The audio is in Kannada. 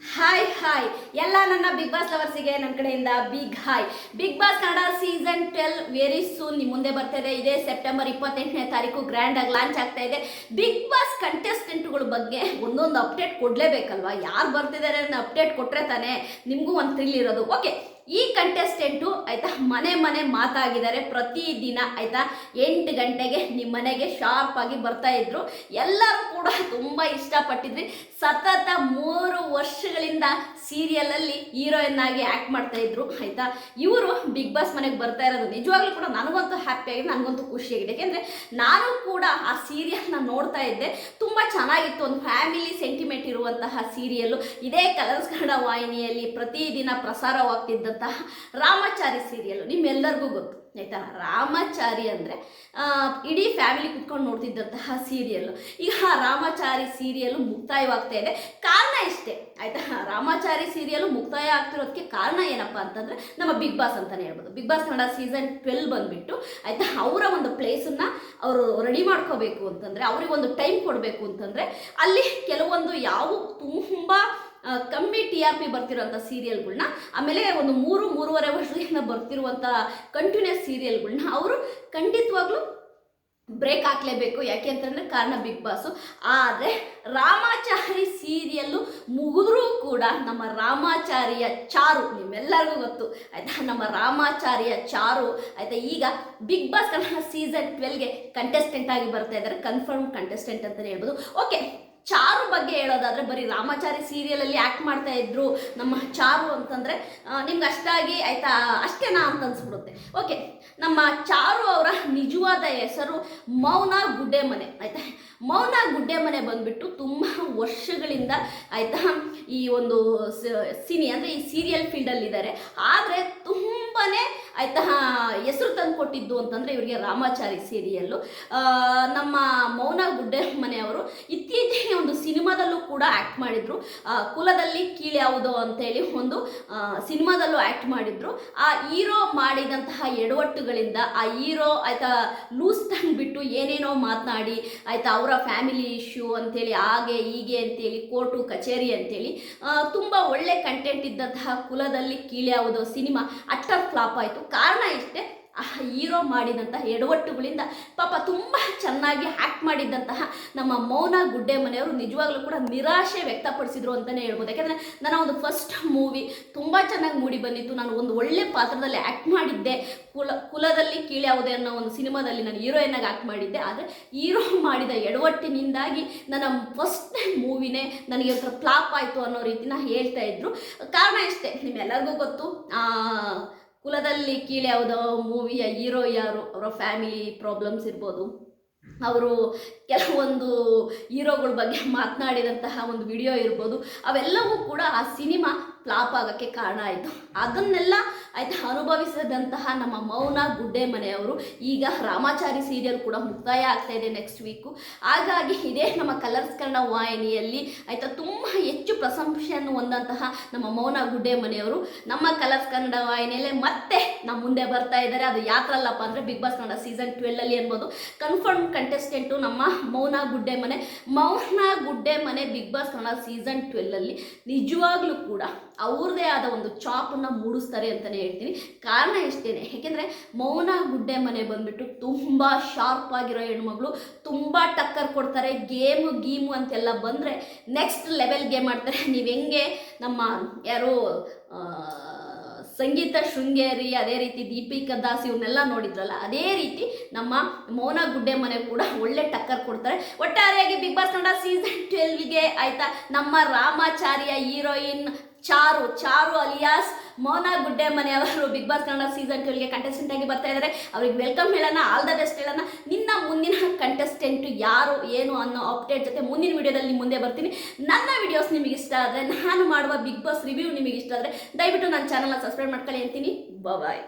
ಹಾಯ್ ಹಾಯ್ ಎಲ್ಲ ನನ್ನ ಬಿಗ್ ಬಾಸ್ ಲವರ್ಸಿಗೆ ನನ್ನ ಕಡೆಯಿಂದ big hi Bigg Boss Kannada season twelve very soon ನಿಮ್ಮ ಮುಂದೆ ಬರ್ತಾ ಇದೆ. ಇದೇ ಸೆಪ್ಟೆಂಬರ್ ಇಪ್ಪತ್ತೆಂಟನೇ ತಾರೀಕು ಗ್ರ್ಯಾಂಡ್ ಆಗಿ ಲಾಂಚ್ ಆಗ್ತಾ ಇದೆ. ಬಿಗ್ ಬಾಸ್ ಕಂಟೆಸ್ಟೆಂಟ್ಗಳ ಬಗ್ಗೆ ಒಂದೊಂದು ಅಪ್ಡೇಟ್ ಕೊಡಲೇಬೇಕಲ್ವಾ? ಯಾರು ಬರ್ತಿದ್ದಾರೆ ಅನ್ನೋ ಅಪ್ಡೇಟ್ ಕೊಟ್ಟರೆ ತಾನೇ ನಿಮಗೂ ಒಂದು ಥ್ರಿಲ್ ಇರೋದು. ಓಕೆ ಈ ಕಂಟೆಸ್ಟೆಂಟು ಆಯಿತಾ, ಮನೆ ಮನೆ ಮಾತಾಗಿದ್ದಾರೆ. ಪ್ರತಿದಿನ ಆಯಿತಾ, ಎಂಟು ಗಂಟೆಗೆ ನಿಮ್ಮ ಮನೆಗೆ ಶಾರ್ಪ್ ಆಗಿ ಬರ್ತಾ ಇದ್ರು. ಎಲ್ಲರೂ ಕೂಡ ತುಂಬ ಇಷ್ಟಪಟ್ಟಿದ್ವಿ ಸತತ ಮೂರು ವರ್ಷಗಳಿಂದ ಸೀರಿಯಲಲ್ಲಿ ಹೀರೋಯಿನ್ ಆಗಿ ಆ್ಯಕ್ಟ್ ಮಾಡ್ತಾ ಇದ್ರು ಆಯ್ತಾ. ಇವರು ಬಿಗ್ ಬಾಸ್ ಮನೆಗೆ ಬರ್ತಾ ಇರೋದು. ನಿಜವಾಗ್ಲೂ ಕೂಡ ನನಗಂತೂ ಹ್ಯಾಪಿ ಆಗಿದೆ ನನಗಂತೂ ಖುಷಿಯಾಗಿದೆ ಯಾಕೆಂದರೆ ನಾನು ಕೂಡ ಆ ಸೀರಿಯಲ್ನ ನೋಡ್ತಾ ಇದ್ದೆ. ತುಂಬ ಚೆನ್ನಾಗಿತ್ತು. ಒಂದು ಫ್ಯಾಮಿಲಿ ಸೆಂಟಿಮೆಂಟ್ ಇರುವಂತಹ ಸೀರಿಯಲ್ಲು ಇದೇ ಕಲರ್ಸ್ ಕನ್ನಡ ವಾಹಿನಿಯಲ್ಲಿ ಪ್ರತಿದಿನ ಪ್ರಸಾರವಾಗ್ತಿದ್ದಂತಹ ರಾಮಾಚಾರಿ ಸೀರಿಯಲ್ ನಿಮ್ಮೆಲ್ಲರಿಗೂ ಗೊತ್ತು, ಆಯ್ತಾ? ರಾಮಾಚಾರಿ ಅಂದರೆ ಇಡೀ ಫ್ಯಾಮಿಲಿ ಕುತ್ಕೊಂಡು ನೋಡ್ತಿದ್ದಂತಹ ಸೀರಿಯಲ್ಲು ಈಗ ರಾಮಾಚಾರಿ ಸೀರಿಯಲ್ ಮುಕ್ತಾಯವಾಗ್ತಾ ಇದೆ. ಕಾರಣ ಇಷ್ಟೇ ಆಯ್ತಾ? ರಾಮಾಚಾರಿ ಸೀರಿಯಲ್ ಮುಕ್ತಾಯ ಆಗ್ತಿರೋದಕ್ಕೆ ಕಾರಣ ಏನಪ್ಪ ಅಂತಂದರೆ, ನಮ್ಮ ಬಿಗ್ ಬಾಸ್ ಅಂತಲೇ ಹೇಳ್ಬೋದು. Bigg Boss Kannada season twelve ಬಂದುಬಿಟ್ಟು, ಆಯ್ತಾ? ಅವರ ಒಂದು ಪ್ಲೇಸನ್ನು ಅವರು ರೆಡಿ ಮಾಡ್ಕೋಬೇಕು ಅಂತಂದರೆ, ಅವರಿಗೆ ಒಂದು ಟೈಮ್ ಕೊಡಬೇಕು ಅಂತಂದರೆ, ಅಲ್ಲಿ ಕೆಲವೊಂದು ಯಾವ ತುಂಬ ಕಮ್ಮಿ ಟಿ ಆರ್ ಪಿ ಬರ್ತಿರೋಂಥ ಸೀರಿಯಲ್ಗಳನ್ನ ಆಮೇಲೆ ಒಂದು ಮೂರು, ಮೂರುವರೆ ವರ್ಷದಿಂದ ಬರ್ತಿರುವಂಥ ಕಂಟಿನ್ಯೂಸ್ ಸೀರಿಯಲ್ಗಳನ್ನ ಅವರು ಖಂಡಿತವಾಗ್ಲೂ ಬ್ರೇಕ್ ಹಾಕ್ಲೇಬೇಕು. ಯಾಕೆ ಅಂತಂದರೆ ಕಾರಣ ಬಿಗ್ ಬಾಸು ಆದರೆ ರಾಮಾಚಾರಿ ಸೀರಿಯಲ್ಲು ಮುಗಿದ್ರೂ ಕೂಡ ನಮ್ಮ ರಾಮಾಚಾರಿಯ ಚಾರು, ನಿಮ್ಮೆಲ್ಲರಿಗೂ ಗೊತ್ತು, ಆಯಿತಾ? ನಮ್ಮ ರಾಮಾಚಾರಿಯ ಚಾರು, ಆಯಿತಾ? ಈಗ ಬಿಗ್ ಬಾಸ್ ಕನ್ನಡ ಸೀಸನ್ ಟ್ವೆಲ್ಗೆ ಕಂಟೆಸ್ಟೆಂಟ್ ಆಗಿ ಬರ್ತಾ ಇದ್ದಾರೆ. ಕನ್ಫರ್ಮ್ ಕಂಟೆಸ್ಟೆಂಟ್ ಅಂತಲೇ ಹೇಳ್ಬೋದು. ಓಕೆ ಚಾರು ಹೇಳೋದಾದ್ರೆ ಬರೀ ರಾಮಾಚಾರಿ ಸೀರಿಯಲಲ್ಲಿ ಆ್ಯಕ್ಟ್ ಮಾಡ್ತಾ ಇದ್ರು ನಮ್ಮ ಚಾರು ಅಂತಂದರೆ ನಿಮ್ಗೆ ಅಷ್ಟಾಗಿ ಆಯ್ತಾ? ಅಷ್ಟೇನಾ ಅಂತ ಅನ್ಸ್ಬಿಡುತ್ತೆ. ಓಕೆ ನಮ್ಮ ಚಾರು ಅವರ ನಿಜವಾದ ಹೆಸರು ಮೌನ ಗುಡ್ಡೆ ಮನೆ ಆಯ್ತಾ? ಮೌನ ಗುಡ್ಡೆ ಮನೆ ಬಂದ್ಬಿಟ್ಟು ತುಂಬ ವರ್ಷಗಳಿಂದ, ಆಯ್ತಾ, ಈ ಒಂದು ಸಿನಿ, ಅಂದರೆ ಈ ಸೀರಿಯಲ್ ಫೀಲ್ಡಲ್ಲಿದ್ದಾರೆ ಆದರೆ ತುಂಬನೇ ಆಯ್ತಾ? ಹೆಸರು ತಂದು ಕೊಟ್ಟಿದ್ದು ಅಂತಂದರೆ ಇವರಿಗೆ ರಾಮಾಚಾರಿ ಸೀರಿಯಲ್ಲು ನಮ್ಮ ಮೌನ ಗುಡ್ಡೆ ಮನೆಯವರು ಇತ್ತೀಚೆಗೆ ಒಂದು ಸಿನಿಮಾದಲ್ಲೂ ಕೂಡ ಆ್ಯಕ್ಟ್ ಮಾಡಿದ್ರು. ಕುಲದಲ್ಲಿ ಕೀಳು ಅಂತ ಅಂತೇಳಿ ಒಂದು ಸಿನಿಮಾದಲ್ಲೂ ಆ್ಯಕ್ಟ್ ಮಾಡಿದ್ರು. ಆ ಹೀರೋ ಮಾಡಿದಂತಹ ಎಡವಟ್ಟುಗಳಿಂದ ಆ ಹೀರೋ ಆಯ್ತಾ ಲೂಸ್ ಬಿಟ್ಟು ಏನೇನೋ ಮಾತನಾಡಿ, ಆಯ್ತಾ ಅವರ ಫ್ಯಾಮಿಲಿ ಇಶ್ಯೂ ಅಂತೇಳಿ ಹಾಗೆ ಹೀಗೆ ಅಂತೇಳಿ ಕೋರ್ಟು, ಕಚೇರಿ ಅಂತೇಳಿ ತುಂಬ ಒಳ್ಳೆ ಕಂಟೆಂಟ್ ಇದ್ದಂತಹ ಕುಲದಲ್ಲಿ ಕೀಳು ಯಾವುದೋ ಸಿನಿಮಾ ಅಟ್ಟರ್ ಫ್ಲಾಪ್ ಆಯಿತು. ಕಾರಣ ಇಷ್ಟೇ ಆ ಹೀರೋ ಮಾಡಿದಂತಹ ಎಡವಟ್ಟುಗಳಿಂದ ಪಾಪ ತುಂಬ ಚೆನ್ನಾಗಿ ಆ್ಯಕ್ಟ್ ಮಾಡಿದ್ದಂತಹ ನಮ್ಮ ಮೌನ ಗುಡ್ಡೆ ಮನೆಯವರು ನಿಜವಾಗ್ಲೂ ಕೂಡ ನಿರಾಶೆ ವ್ಯಕ್ತಪಡಿಸಿದ್ರು ಅಂತಲೇ ಹೇಳ್ಬೋದು. ಯಾಕೆಂದರೆ ನನ್ನ ಒಂದು ಫಸ್ಟ್ ಮೂವಿ ತುಂಬ ಚೆನ್ನಾಗಿ ಮೂಡಿ ಬಂದಿತ್ತು. ನಾನು ಒಂದು ಒಳ್ಳೆ ಪಾತ್ರದಲ್ಲಿ ಆ್ಯಕ್ಟ್ ಮಾಡಿದ್ದೆ. ಕುಲ, ಕುಲದಲ್ಲಿ ಕೀಳ್ಯಾವುದೇ ಅನ್ನೋ ಒಂದು ಸಿನಿಮಾದಲ್ಲಿ ನಾನು ಹೀರೋಯಿನ್ ಆಗಿ ಆ್ಯಕ್ಟ್ ಮಾಡಿದ್ದೆ. ಆದರೆ ಹೀರೋ ಮಾಡಿದ ಎಡವಟ್ಟಿನಿಂದಾಗಿ ನನ್ನ ಫಸ್ಟ್ ಮೂವಿನೇ ನನಗೆ ಒಂಥರ ಫ್ಲಾಪ್ ಆಯಿತು ಅನ್ನೋ ರೀತಿನ ಹೇಳ್ತಾ ಇದ್ರು. ಕಾರಣ ಇಷ್ಟೇ ನಿಮ್ಮೆಲ್ಲರಿಗೂ ಗೊತ್ತು. ಕುಲದಲ್ಲಿ ಕೀಳು ಯಾವುದೋ ಮೂವಿಯ ಹೀರೋ ಯಾರು, ಅವರ ಫ್ಯಾಮಿಲಿ ಪ್ರಾಬ್ಲಮ್ಸ್ ಇರ್ಬೋದು. ಅವರು ಕೆಲವೊಂದು ಹೀರೋಗಳ ಬಗ್ಗೆ ಮಾತನಾಡಿದಂತಹ ಒಂದು ವಿಡಿಯೋ ಇರ್ಬೋದು. ಅವೆಲ್ಲವೂ ಕೂಡ ಆ ಸಿನಿಮಾ ಫ್ಲಾಪ್ ಆಗೋಕ್ಕೆ ಕಾರಣ ಆಯಿತು. ಅದನ್ನೆಲ್ಲ ಆಯ್ತಾ, ಅನುಭವಿಸಿದಂತಹ ನಮ್ಮ ಮೌನ ಗುಡ್ಡೆ ಮನೆಯವರು. ಈಗ ರಾಮಾಚಾರಿ ಸೀರಿಯಲ್ ಕೂಡ ಮುಕ್ತಾಯ ಆಗ್ತಾ ಇದೆ ನೆಕ್ಸ್ಟ್ ವೀಕು ಹಾಗಾಗಿ ಇದೇ ನಮ್ಮ ಕಲರ್ಸ್ ಕನ್ನಡ ವಾಹಿನಿಯಲ್ಲಿ, ಆಯಿತಾ, ತುಂಬ ಹೆಚ್ಚು ಪ್ರಶಂಸೆಯನ್ನು ಹೊಂದಂತಹ ನಮ್ಮ ಮೌನ ಗುಡ್ಡೆ ಮನೆಯವರು. ನಮ್ಮ ಕಲರ್ಸ್ ಕನ್ನಡ ವಾಹಿನಿಯಲ್ಲೇ ಮತ್ತೆ ನಮ್ಮ ಮುಂದೆ ಬರ್ತಾ ಇದ್ದಾರೆ. ಅದು ಯಾತ್ರಲ್ಲಪ್ಪ ಅಂದರೆ ಬಿಗ್ ಬಾಸ್ ಕನ್ನಡ ಸೀಸನ್ ಟ್ವೆಲ್ಲಲ್ಲಿ ಅನ್ಬೋದು ಕನ್ಫರ್ಮ್ ಕಂಟೆಸ್ಟೆಂಟು ನಮ್ಮ ಮೌನ ಗುಡ್ಡೆ ಮನೆ. Mouna Guddemane big boss Kannada season ಟ್ವೆಲ್ಲಲ್ಲಿ ನಿಜವಾಗ್ಲೂ ಕೂಡ ಅವ್ರದೇ ಆದ ಒಂದು ಚಾಪನ್ನು ಮೂಡಿಸ್ತಾರೆ ಅಂತಲೇ ಹೇಳ್ತೀನಿ. ಕಾರಣ ಇಷ್ಟೇನೆ ಯಾಕೆಂದರೆ ಮೌನ ಗುಡ್ಡೆ ಮನೆ ಬಂದ್ಬಿಟ್ಟು ತುಂಬ ಶಾರ್ಪ್ ಆಗಿರೋ ಹೆಣ್ಮಗಳು ತುಂಬ ಟಕ್ಕರ್ ಕೊಡ್ತಾರೆ. ಗೇಮು, ಗೀಮು ಅಂತೆಲ್ಲ ಬಂದರೆ ನೆಕ್ಸ್ಟ್ ಲೆವೆಲ್ ಗೇಮ್ ಆಡ್ತಾರೆ. ನೀವು ಹೆಂಗೆ ನಮ್ಮ ಯಾರು ಸಂಗೀತ ಶೃಂಗೇರಿ, ಅದೇ ರೀತಿ ದೀಪಿಕಾ ದಾಸ್ ಇವನ್ನೆಲ್ಲ ನೋಡಿದ್ರಲ್ಲ, ಅದೇ ರೀತಿ ನಮ್ಮ ಮೌನ ಗುಡ್ಡೆ ಮನೆ ಕೂಡ ಒಳ್ಳೆ ಟಕ್ಕರ್ ಕೊಡ್ತಾರೆ. ಒಟ್ಟಾರೆಯಾಗಿ ಬಿಗ್ ಬಾಸ್ ನೋಡ ಸೀಸನ್ ಟ್ವೆಲ್ವ್ಗೆ ಆಯ್ತಾ, ನಮ್ಮ ರಾಮಾಚಾರ್ಯ ಹೀರೋಯಿನ್ ಚಾರು ಚಾರು ಅಲಿಯಾಸ್, ಮೋನಾ ಗುಡ್ಡೆ ಮನೆಯವರು ಬಿಗ್ ಬಾಸ್ ಕನ್ನಡ ಸೀಸನ್ ಟ್ವೆಲ್ಗೆ ಕಂಟೆಸ್ಟೆಂಟ್ ಆಗಿ ಬರ್ತಾ ಇದ್ದಾರೆ ಅವ್ರಿಗೆ ವೆಲ್ಕಮ್ ಹೇಳೋಣ ಆಲ್ ದ ಬೆಸ್ಟ್ ಹೇಳೋಣ. ನಿನ್ನ ಮುಂದಿನ ಕಂಟೆಸ್ಟೆಂಟ್ ಯಾರು, ಏನು ಅನ್ನೋ ಅಪ್ಡೇಟ್ ಜೊತೆ ಮುಂದಿನ ವಿಡಿಯೋದಲ್ಲಿ ಮುಂದೆ ಬರ್ತೀನಿ. ನನ್ನ ವಿಡಿಯೋಸ್ ನಿಮಗೆ ಇಷ್ಟ ಆದರೆ, ನಾನು ಮಾಡುವ ಬಿಗ್ ಬಾಸ್ ರಿವ್ಯೂ ನಿಮಗೆ ಇಷ್ಟ ಆದರೆ, ದಯವಿಟ್ಟು ನನ್ನ ಚಾನಲ್ನ ಸಬ್ಸ್ಕ್ರೈಬ್ ಮಾಡ್ಕೊಳ್ಳಿ ಅಂತೀನಿ. ಬಾಯ್